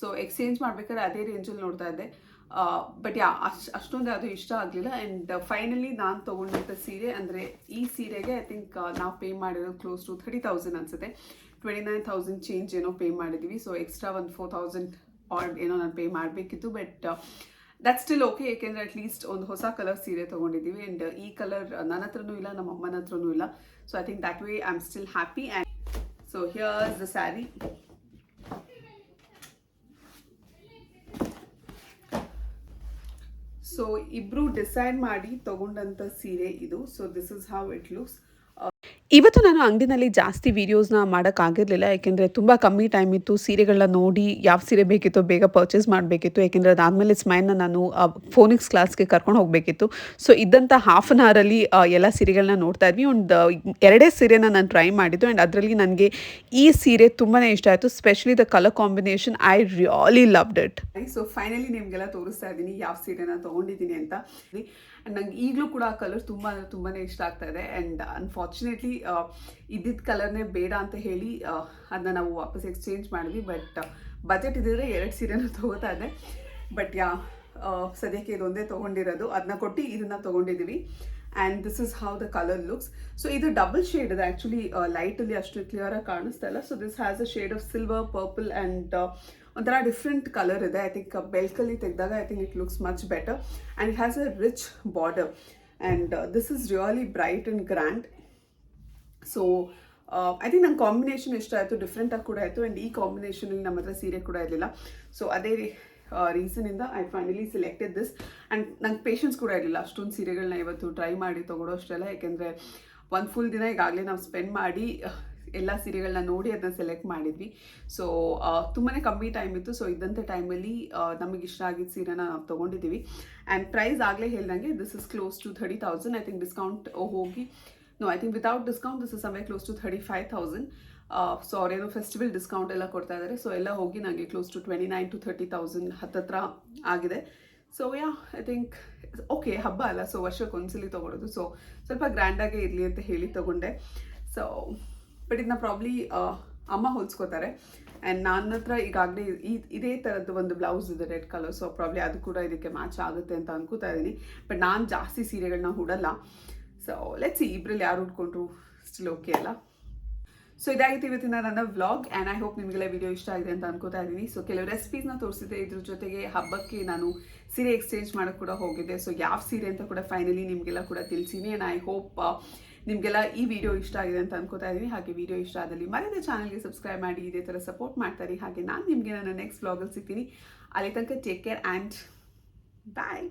ಸೊ ಎಕ್ಸ್ಚೇಂಜ್ ಮಾಡ್ಬೇಕಾದ್ರೆ ಅದೇ ರೇಂಜಲ್ಲಿ ನೋಡ್ತಾ ಇದ್ದೆ ಬಟ್ ಯಾ, ಅಷ್ಟು, ಅಷ್ಟೊಂದು ಅದು ಇಷ್ಟ ಆಗಲಿಲ್ಲ. ಆ್ಯಂಡ್ ಫೈನಲಿ ನಾನು ತೊಗೊಂಡಂಥ ಸೀರೆ ಅಂದರೆ ಈ ಸೀರೆಗೆ ಐ ಥಿಂಕ್ ನಾವು ಪೇ ಮಾಡಿರೋ ಕ್ಲೋಸ್ ಟು ಥರ್ಟಿ ತೌಸಂಡ್ ಅನಿಸುತ್ತೆ. ಟ್ವೆಂಟಿ ನೈನ್ ತೌಸಂಡ್ ಚೇಂಜ್ ಏನೋ ಪೇ ಮಾಡಿದ್ದೀವಿ ಸೊ ಎಕ್ಸ್ಟ್ರಾ ಒಂದು ಫೋರ್ ತೌಸಂಡ್ ಆರ್ಡ್ ಏನೋ ನಾನು ಪೇ ಮಾಡಬೇಕಿತ್ತು. ಬಟ್ ದಟ್ ಸ್ಟಿಲ್ ಓಕೆ ಏಕೆಂದರೆ ಅಟ್ಲೀಸ್ಟ್ ಒಂದು ಹೊಸ ಕಲರ್ ಸೀರೆ ತೊಗೊಂಡಿದ್ದೀವಿ ಆ್ಯಂಡ್ ಈ ಕಲರ್ ನನ್ನ ಹತ್ರನೂ ಇಲ್ಲ, ನಮ್ಮ ಅಮ್ಮನ ಹತ್ರನೂ ಇಲ್ಲ. So I think that way I am still happy and so here's the sari so ಇಬ್ರು ಡಿಸೈಡ್ ಮಾಡಿ ತಗೊಂಡಂತ ಸೀರೆ ಇದು. So this is how it looks ಇವತ್ತು ನಾನು ಅಂಗಡಿನಲ್ಲಿ ಜಾಸ್ತಿ ವೀಡಿಯೋಸ್ನ ಮಾಡೋಕ್ಕಾಗಿರಲಿಲ್ಲ ಯಾಕೆಂದರೆ ತುಂಬ ಕಮ್ಮಿ ಟೈಮ್ ಇತ್ತು. ಸೀರೆಗಳನ್ನ ನೋಡಿ ಯಾವ ಸೀರೆ ಬೇಕಿತ್ತು ಬೇಗ ಪರ್ಚೇಸ್ ಮಾಡಬೇಕಿತ್ತು. ಯಾಕೆಂದರೆ ಅದಾದಮೇಲೆ ಸ್ಮೈನ್ನ ನಾನು ಫೋನಿಕ್ಸ್ ಕ್ಲಾಸ್ಗೆ ಕರ್ಕೊಂಡು ಹೋಗಬೇಕಿತ್ತು. ಸೊ ಇದ್ದಂಥ ಹಾಫ್ ಆನ್ ಅವರಲ್ಲಿ ಎಲ್ಲ ಸೀರೆಗಳನ್ನ ನೋಡ್ತಾ ಇದ್ವಿ. ಒಂದು ಎರಡೇ ಸೀರೆನ ನಾನು ಟ್ರೈ ಮಾಡಿದ್ದು. ಆ್ಯಂಡ್ ಅದರಲ್ಲಿ ನನಗೆ ಈ ಸೀರೆ ತುಂಬಾ ಇಷ್ಟ ಆಯಿತು. Specially the colour combination I really loved it so finally ನಿಮಗೆಲ್ಲ ತೋರಿಸ್ತಾ ಇದ್ದೀನಿ, ಯಾವ ಸೀರೆನ ತೊಗೊಂಡಿದ್ದೀನಿ ಅಂತ. ಆ್ಯಂಡ್ ನಂಗೆ ಈಗಲೂ ಕೂಡ ಆ ಕಲರ್ ತುಂಬ ಅಂದರೆ ತುಂಬಾ ಇಷ್ಟ ಆಗ್ತಾ ಇದೆ. ಆ್ಯಂಡ್ ಅನ್ಫಾರ್ಚುನೇಟ್ಲಿ ಇದ್ದಿದ್ದ ಕಲರ್ನೇ ಬೇಡ ಅಂತ ಹೇಳಿ ಅದನ್ನ ನಾವು ವಾಪಸ್ ಎಕ್ಸ್ಚೇಂಜ್ ಮಾಡಿದ್ವಿ. ಬಟ್ ಬಜೆಟ್ ಇದ್ದಿದ್ರೆ ಎರಡು ಸೀರೆನ ತೊಗೋತಾ ಇದ್ದೆ. ಬಟ್ ಯಾ ಸದ್ಯಕ್ಕೆ ಇದೊಂದೇ ತೊಗೊಂಡಿರೋದು. ಅದನ್ನ ಕೊಟ್ಟು ಇದನ್ನು ತೊಗೊಂಡಿದ್ದೀವಿ and this is how the colour looks so ಇದು ಡಬಲ್ ಶೇಡ್ ಇದೆ. ಆ್ಯಕ್ಚುಲಿ ಲೈಟಲ್ಲಿ ಅಷ್ಟು ಕ್ಲಿಯರಾಗಿ ಕಾಣಿಸ್ತಾ ಇಲ್ಲ. So this has a shade of silver purple and ಒಂಥರ ಡಿಫ್ರೆಂಟ್ ಕಲರ್ ಇದೆ. ಐ ಥಿಂಕ್ ಬೆಲ್ಕಲ್ಲಿ ತೆಗೆದಾಗ I think it looks much better and it has a rich border and this is really bright and grand so I think ನಂಗೆ ಕಾಂಬಿನೇಷನ್ ಇಷ್ಟ ಆಯಿತು. ಡಿಫ್ರೆಂಟಾಗಿ ಕೂಡ ಆಯಿತು. ಆ್ಯಂಡ್ ಈ ಕಾಂಬಿನೇಷನಲ್ಲಿ ನಮ್ಮ ಹತ್ರ ಸೀರೆ ಕೂಡ ಇರಲಿಲ್ಲ. ಸೊ ಅದೇ ರೀಸನಿಂದ I finally selected this and ನಂಗೆ ಪೇಷನ್ಸ್ ಕೂಡ ಇರಲಿಲ್ಲ. ಅಷ್ಟೊಂದು ಸೀರೆಗಳನ್ನ ಇವತ್ತು ಟ್ರೈ ಮಾಡಿ ತೊಗೊಳೋ ಅಷ್ಟೆಲ್ಲ ಯಾಕೆಂದರೆ, ಒಂದು ಫುಲ್ ದಿನ ಈಗಾಗಲೇ ನಾವು ಸ್ಪೆಂಡ್ ಮಾಡಿ ಎಲ್ಲ ಸೀರೆಗಳನ್ನ ನೋಡಿ ಅದನ್ನ ಸೆಲೆಕ್ಟ್ ಮಾಡಿದ್ವಿ. ಸೊ ತುಂಬಾ ಕಮ್ಮಿ ಟೈಮ್ ಇತ್ತು. ಸೊ ಇದ್ದಂಥ ಟೈಮಲ್ಲಿ ನಮಗೆ ಇಷ್ಟ ಆಗಿದ್ದ ಸೀರೆನ ನಾವು ತೊಗೊಂಡಿದ್ದೀವಿ. ಆ್ಯಂಡ್ ಪ್ರೈಸ್ ಆಗಲೇ ಹೇಳ್ದಂಗೆ this is close to thirty thousand I think discount ಹೋಗಿ no I think without discount this is some close to thirty five thousand so ಅವ್ರೇನೋ ಫೆಸ್ಟಿವಲ್ ಡಿಸ್ಕೌಂಟ್ ಎಲ್ಲ ಕೊಡ್ತಾ ಇದ್ದಾರೆ ಸೊ ಎಲ್ಲ ಹೋಗಿ ನನಗೆ close to twenty nine to thirty thousand ಹತ್ತತ್ರ ಆಗಿದೆ. So yeah I think okay ಹಬ್ಬ ಅಲ್ಲ. ಸೊ ವರ್ಷಕ್ಕೆ ಒಂದ್ಸಲಿ ತೊಗೊಳೋದು. ಸೊ ಸ್ವಲ್ಪ ಗ್ರ್ಯಾಂಡಾಗೇ ಇರಲಿ ಅಂತ ಹೇಳಿ ತೊಗೊಂಡೆ. ಸೊ ಬಟ್ ಇದನ್ನ ಪ್ರಾಬ್ಲಿ ಅಮ್ಮ ಹೊಲ್ಸ್ಕೋತಾರೆ. ಆ್ಯಂಡ್ ನನ್ನ ಹತ್ರ ಈಗಾಗಲೇ ಇದೇ ಥರದ್ದು ಒಂದು ಬ್ಲೌಸ್ ಇದೆ ರೆಡ್ ಕಲರ್ ಸೊ ಪ್ರಾಬ್ಲಿ ಅದು ಕೂಡ ಇದಕ್ಕೆ ಮ್ಯಾಚ್ ಆಗುತ್ತೆ ಅಂತ ಅನ್ಕೋತಾ ಇದ್ದೀನಿ. ಬಟ್ ನಾನು ಜಾಸ್ತಿ ಸೀರೆಗಳನ್ನ ಹುಡಲ್ಲ. ಸೊ ಲೆಟ್ಸ್ ಇಬ್ಬರಲ್ಲಿ ಯಾರು ಉಟ್ಕೊಂಡ್ರು ಸ್ಟಿಲ್ ಓಕೆ ಅಲ್ಲ? ಸೊ ಇದಾಗಿತ್ತು ಇವತ್ತಿನ ನನ್ನ ವ್ಲಾಗ್ ಆ್ಯಂಡ್ ಐ ಹೋಪ್ ನಿಮಗೆಲ್ಲ ವಿಡಿಯೋ ಇಷ್ಟ ಆಗಿದೆ ಅಂತ ಅನ್ಕೋತಾ ಇದ್ದೀನಿ. ಸೊ ಕೆಲವು ರೆಸಿಪೀಸ್ನ ತೋರಿಸಿದೆ ಇದ್ರ ಜೊತೆಗೆ ಹಬ್ಬಕ್ಕೆ ನಾನು ಸೀರೆ ಎಕ್ಸ್ಚೇಂಜ್ ಮಾಡೋಕ್ಕೆ ಕೂಡ ಹೋಗಿದ್ದೆ. ಸೊ ಯಾವ ಸೀರೆ ಅಂತ ಕೂಡ ಫೈನಲಿ ನಿಮಗೆಲ್ಲ ಕೂಡ ತಿಳಿಸೀನಿ ಆ್ಯಂಡ್ ಐ ಹೋಪ್ ನಿಮಗೆಲ್ಲ ಈ ವಿಡಿಯೋ ಇಷ್ಟ ಆಗಿದೆ ಅಂತ ಅನ್ಕೋತಾ ಇದ್ದೀನಿ ಹಾಗೆ ವಿಡಿಯೋ ಇಷ್ಟ ಆದಲ್ಲಿ ಮರೆಯದ ಚಾನಲ್ಗೆ ಸಬ್ಸ್ಕ್ರೈಬ್ ಮಾಡಿ, ಇದೇ ಥರ ಸಪೋರ್ಟ್ ಮಾಡ್ತಾರೆ ಹಾಗೆ ನಾನು ನಿಮಗೆ ನನ್ನ ನೆಕ್ಸ್ಟ್ ವ್ಲಾಗಲ್ಲಿ ಸಿಗ್ತೀನಿ. ಅಲ್ಲಿ ತನಕ ಟೇಕ್ ಕೇರ್ ಆ್ಯಂಡ್ ಬಾಯ್